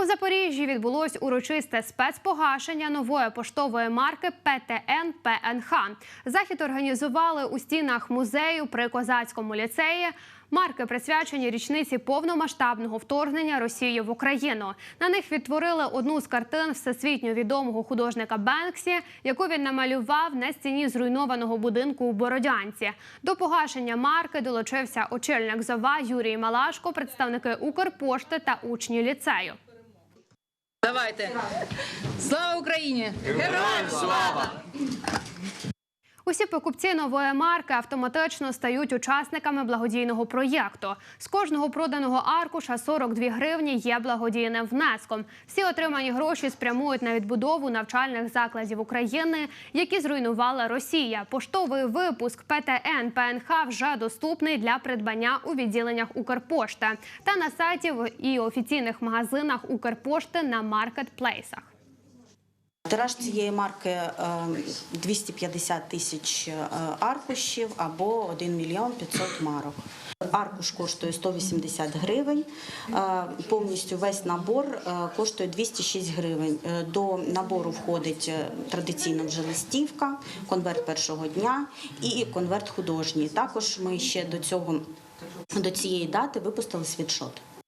У Запоріжжі відбулось урочисте спецпогашення нової поштової марки ПТН ПНХ. Захід організували у стінах музею при козацькому ліцеї. Марки присвячені річниці повномасштабного вторгнення Росії в Україну. На них відтворили одну з картин всесвітньо відомого художника Бенксі, яку він намалював на стіні зруйнованого будинку у Бородянці. До погашення марки долучився очільник ЗОВА Юрій Малашко, представники Укрпошти та учні ліцею. Давайте. Слава Україні! Усі покупці нової марки автоматично стають учасниками благодійного проєкту. З кожного проданого аркуша 42 гривні є благодійним внеском. Всі отримані гроші спрямують на відбудову навчальних закладів України, які зруйнувала Росія. Поштовий випуск ПТН ПНХ вже доступний для придбання у відділеннях Укрпошти та на сайті і офіційних магазинах Укрпошти на маркетплейсах. Тираж цієї марки е, 250 тисяч е, аркушів або 1 мільйон 500 марок. Аркуш коштує 180 гривень. е, Повністю весь набор е, коштує 206 гривень. Е, До набору входить е, традиційно вже листівка, конверт першого дня і конверт художній. Також ми ще до цього до цієї дати випустили світшот.